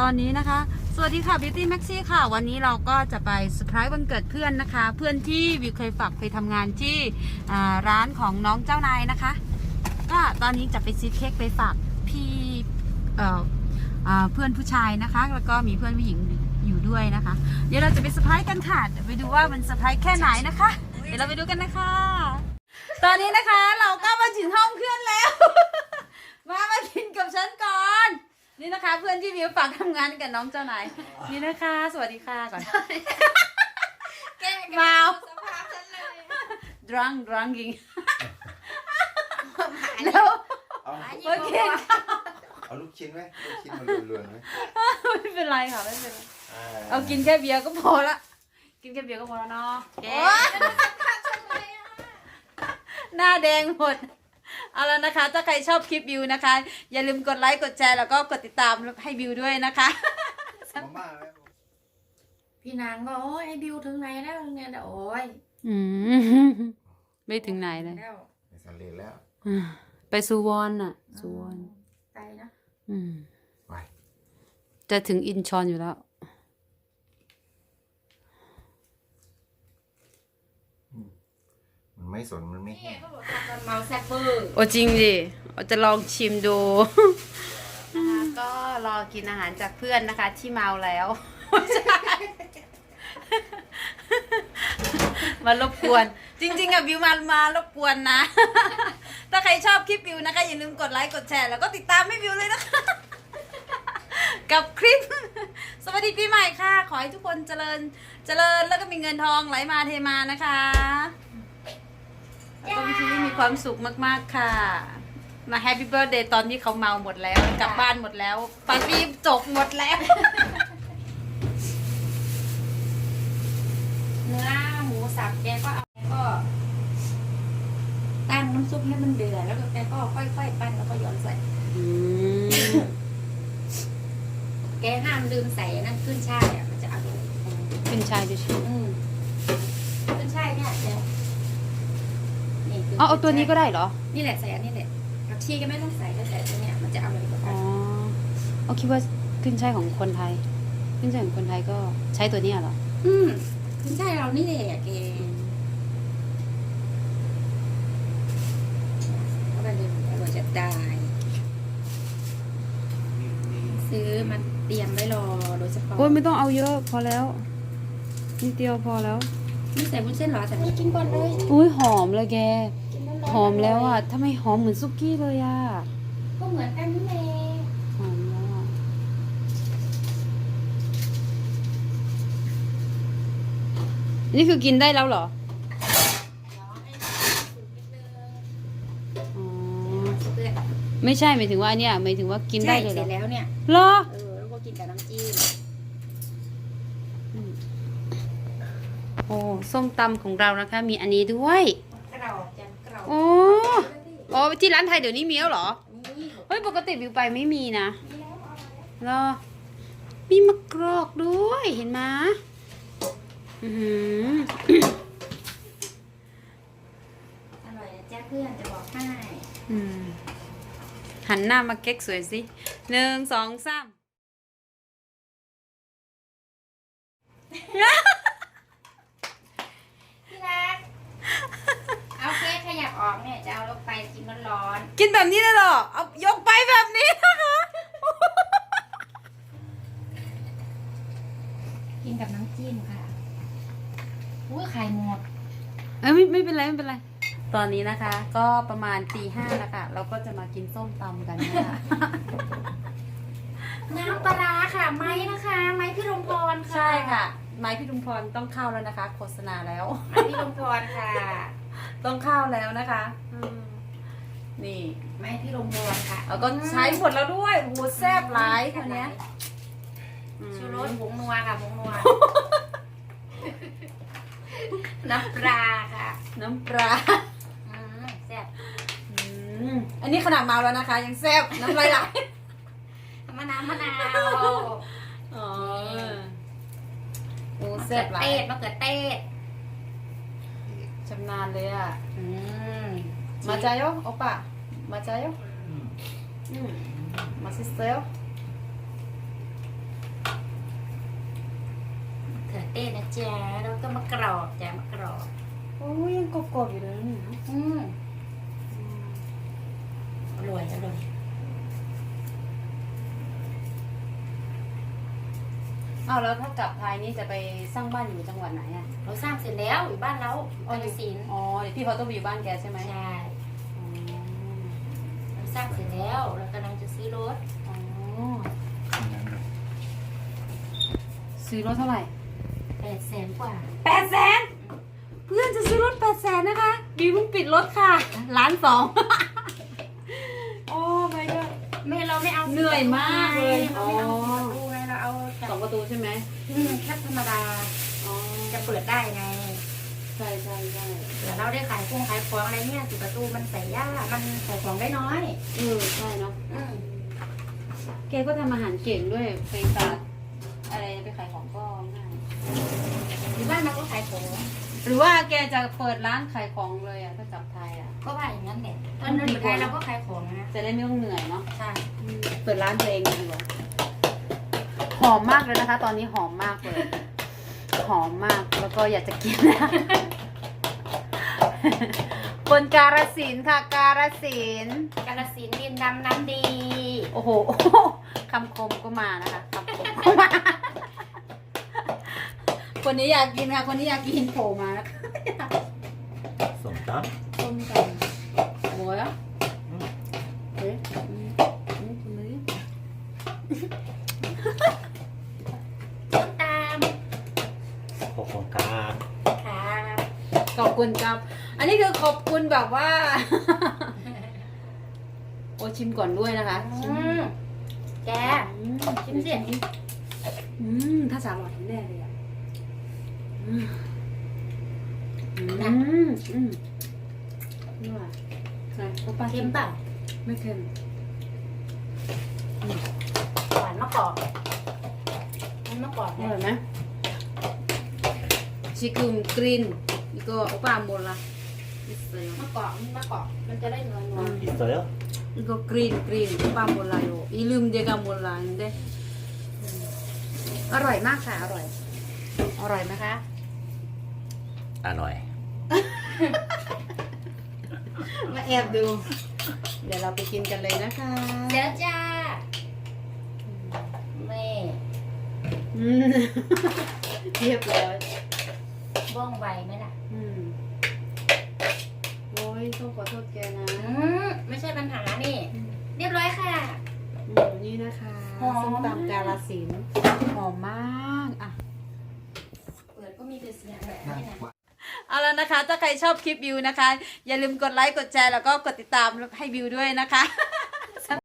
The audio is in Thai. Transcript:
ตอนนี้นะคะ สวัสดีค่ะ Beauty Maxi ค่ะ วันนี้เราก็จะไปเซอร์ไพรส์วันเกิดเพื่อนนะคะ เพื่อนที่วิวเคยฝากไปทำงานที่ร้านของน้องเจ้านายนะคะ ก็ตอนนี้จะไปซื้อเค้กไปฝากพี่เพื่อนผู้ชายนะคะ แล้วก็มีเพื่อนผู้หญิงอยู่ด้วยนะคะ เดี๋ยวเราจะไปเซอร์ไพรส์กันค่ะไปดูว่ามันเซอร์ไพรส์แค่ไหนนะคะ เดี๋ยวเราไปดูกันนะคะ ตอนนี้นะคะเราก็มาถึงห้องเพื่อนแล้ว มามากินกับฉันก่อน นี่นะคะ เพื่อนที่วิวฝากทำงานกับน้องเจ้านายนี่นะคะ สวัสดีค่ะก่อน แก้กันเมา สภาพฉันเลย drunk drunking แล้วเอาโอเคเอาลูกชิ้นไหมลูกชิ้นมันรวนๆไหมไม่เป็นไรค่ะไม่เป็นไรอ่าเอากินแค่เบียร์ก็พอละกินแค่เบียร์ก็พอแล้วเนาะแกหน้าแดงหมด เอาแล้วนะคะ ถ้าใครชอบคลิปวิวนะคะ อย่าลืมกดไลค์กดแชร์แล้วก็กดติดตามให้วิวด้วยนะคะ มาม่าไหมพี่นางก็โอ้ยไอ้บิวถึงไหนแล้วถึงไหนแล้วโอ้ยอืมไม่ถึงไหนเลยแล้วในสันเลนแล้วอ่าไปสุวรรณอะสุวรรณไกลนะอืม ไป จะถึงอินชอนอยู่แล้ว มัน ไม่สนมันไม่นี่แห้งเขาบอกทำตอนเมาแซ่บเบอร์โอ้จริงดิเราจะลองชิมดู นะคะก็รอกินอาหารจากเพื่อนนะคะ ที่เมาแล้วไม่ใช่มารบกวน จริง ๆอะวิวมามารบกวนนะ ถ้าใครชอบคลิปวิวนะคะ อย่าลืมกดไลค์กดแชร์ แล้วก็ติดตามให้วิวเลยนะคะ กับคลิป สวัสดีปีใหม่ค่ะ ขอให้ทุกคนเจริญเจริญแล้วก็มีเงินทองไหลมาเทมานะคะ แล้วก็มีชีวิตมีความสุขมากๆค่ะ มาแฮปปี้เบิร์ดเดย์ตอนที่เขาเมาหมดแล้ว กลับบ้านหมดแล้วปาร์ตี้จบหมดแล้ว เนื้อหมูสับแกก็เอาแกก็ตั้งน้ำซุปให้มันเดือดแล้วก็แกก็ค่อยๆปั้นแล้วก็หย่อนใส่อืมแกห้ามลืมใส่นั่นขึ้นช่ายอะมันจะอร่อย ขึ้นชายดูชิอืมขึ้นช่ายเนี่ยเดี๋ยวนี่คื อ๋อเอาตัวนี้ก็ได้เหรอ นี่แหละใส่อันนี้แหละผักชีก็ไม่ต้องใส่ก็ใส่ตัวเนี้ยมันจะอร่อยกว่าอ๋กัอนเอาคิดว่าขึ้นช่ายของคนไทย ขึ้นช่ายของคนไทยก็ใช้ตัวเนี้ยเหรอ อืมขึ้นช่ายเรานี่แหละแกเอาไปเลยอร่อยจะตายซื้อมาเตรียมไว้รอโดยเฉพาะโอ้ยไม่ต้องเอาเยอะพอแล้วนิดเดียวพอแล้ว นี่ใส่วุ้นเส้นเหรอแต่นี่กินก่อนเลย อุ้ยหอมเลยแก กินร้นๆหอมแล้วอะทำไมหอมเหมือนซุกี้เลยอะ ก็เหมือนกันนี่แหละหอมแล้วอะนี่คือกินได้แล้วเหรอ อ๋อเพื่อนไม่ใช่หมายถึงว่าอันเนี้ยหมายถึงว่ากินได้เลยใช่เหรอเสร็จแล้วเนี่ย เหรอ เออแล้วก็กินกับน้ำจิ้ม โอ้ส้มตำของเรานะคะ มีอันนี้ด้วยกระอกจันกระอกโอ้โอ้ที่ร้านไทยเดี๋ยวนี้มีแล้วเหรอนี่เฮ้ยปกติวิวไปไม่มีนะมีแล้วเอามาแล้วเหรอมีมะกรอกด้วยเห็นไหมอือหืออร่อยนะจ๊ะเพื่อนจะบอกให้ อืมหันหน้ามาเก๊กสวยสิหนึ่งสองสาม ที่รัก เอาเค้กขยับออกเนี่ยจะเอาลงไปกินร้อน กินแบบนี้เลยเหรอ เอายกไปแบบนี้นะคะๆกินกับน้ำจิ้มค่ะอุ้ยไข่หมด เอ้ยไม่ไม่เป็นไรไม่เป็นไร ตอนนี้นะคะ ก็ประมาณตีห้าแล้วค่ะ เราก็จะมากินส้มตำกันนะคะน้ำปลาร้าค่ะ ไม้นะคะ ไม้พี่ลมพรค่ะใช่ค่ะ ไม้พี่ลุงพรต้องเข้าแล้วนะคะ โฆษณาแล้ว ไม้พี่ลมพรค่ะ ต้องเข้าแล้วนะคะ อืม นี่ ไม้พี่ลมพรค่ะแล้วก็ใช้หมดแล้วด้วยโอ้โหแซ่บหลายคนเนี้ยอืมชูรสผงนัวค่ะผงนัว น้ำปลาค่ะน้ำปลา อืมแซ่บอืมอันนี้ขนาดเมาแล้วนะคะ ยังแซ่บน้ำลายไหลมะนาวมะนาวอ๋อโอ้มะแซ่เขืบอหลายเทศมะเขือเทศชำนาญเลยอะ อืม 맞아 요, 오 빠? 맞아 요? 음, 맛있어 요? เขือเต้นะจ๊ะแล้วก็มะกรอกจ้ะมะกรอก 오, 이거 껍이 를. อืมอร่อยอร่อย อ้าวแล้วถ้ากลับไทยนี่จะไปสร้างบ้านอยู่จังหวัดไหนอะ เราสร้างเสร็จแล้วอยู่บ้านเราออสินอ๋อเดี๋ยวพี่เขาต้องไปอยู่บ้านแกใช่ไหมใช่อ๋อเราสร้างเสร็จแล้วเรากำลังจะซื้อรถอ๋อซื้อรถเท่าไหร่แปดแสนกว่าแปดแสนเพื่อนจะซื้อรถแปดแสนนะคะบีเพิ่งปิดรถค่ะล้านสอง โอ้ไม่ก็ไม่เราไม่เอาเหนื่อยมากเลยเราไม่เอาอ๋อประตูไงเราเอาแบบสอง ประตูใช่ไหมอืมแค่ธรรมดาอ๋อจะเปิดได้ไงใช่ใช่ใช่เดี๋ยวเราได้ขายพวงขายของอะไรเนี่ยสิประตูมันใส่ยากมันใส่ของได้น้อยเออใช่เนาะอืมแกก็ทำอาหารเก่งด้วยไปตลาดอะไรไปขายของก็ง่ายอยู่บ้านเราก็ขายของหรือว่าแกจะเปิดร้านขายของเลยอะถ้ากลับไทยอะ ก็ว่าอย่างนั้นแหละตอนนั้นอยู่ไทยเราก็ขายของนะจะได้ไม่ต้องเหนื่อยเนาะใช่ เปิดร้านตัวเองดีกว่า หอมมากเลยนะคะ ตอนนี้หอมมากเลย หอมมากแล้วก็อยากจะกินนะคนการสินธุ์ค่ะ การสินธุ์กาลสินธุ์ดินดำน้ำดี โอ้โหคำคมก็มานะคะคำคมก็มา คนนี้อยากกินค่ะ คนนี้อยากกินโผล่มานะคะสมตต้มตำหัวแล้วเฮ้ยอืมอืมคนนี้ ต้นตามำขอบคุณครับ ค่ะ ข อบคุณครับ อันนี้คือขอบคุณแบบว่า โอ้ชิมก่อนด้วยนะคะอืชิมมแก อืมชิมสิ อืมถ้าสามอร่อยแน่เลยอะอืมอืมอืมนี่ว่ะใช่เพราะป้าเค็มเปล่าไม่เค็มหวานมะกอกมันมะกอกอเนี่ยร่อยไหมชิคุมกรีน นี่ก็โอป้าหมดละอิสราเอล มะกอกมะกอกมันจะได้นวลนวล 있어요? 이거 그린 그린 오빠 몰라요 이름 제가 몰라는데 อร่อยมากค่ะ อร่อย อร่อยไหมคะ 어로이 มาแอบดู เดี๋ยวเราไปกินกันเลยนะคะ เดี๋ยวจ้าแม่ อืมเรียบร้อย บ้องไวไหมล่ะ อืมโอ้ ยต้องขอโทษแกนะอืมไม่ใช่ปัญหานี่ เรียบร้อยค่ะ อืมนี่นะคะหอม ส้มตำกาลสินธุ์หอมมากอะ เปิดก็มีแต่เสียงแบบนี้นะ เอาแล้วนะคะ ถ้าใครชอบคลิปวิวนะคะ อย่าลืมกดไลค์ กดแชร์ แล้วก็กดติดตามให้วิวด้วยนะคะ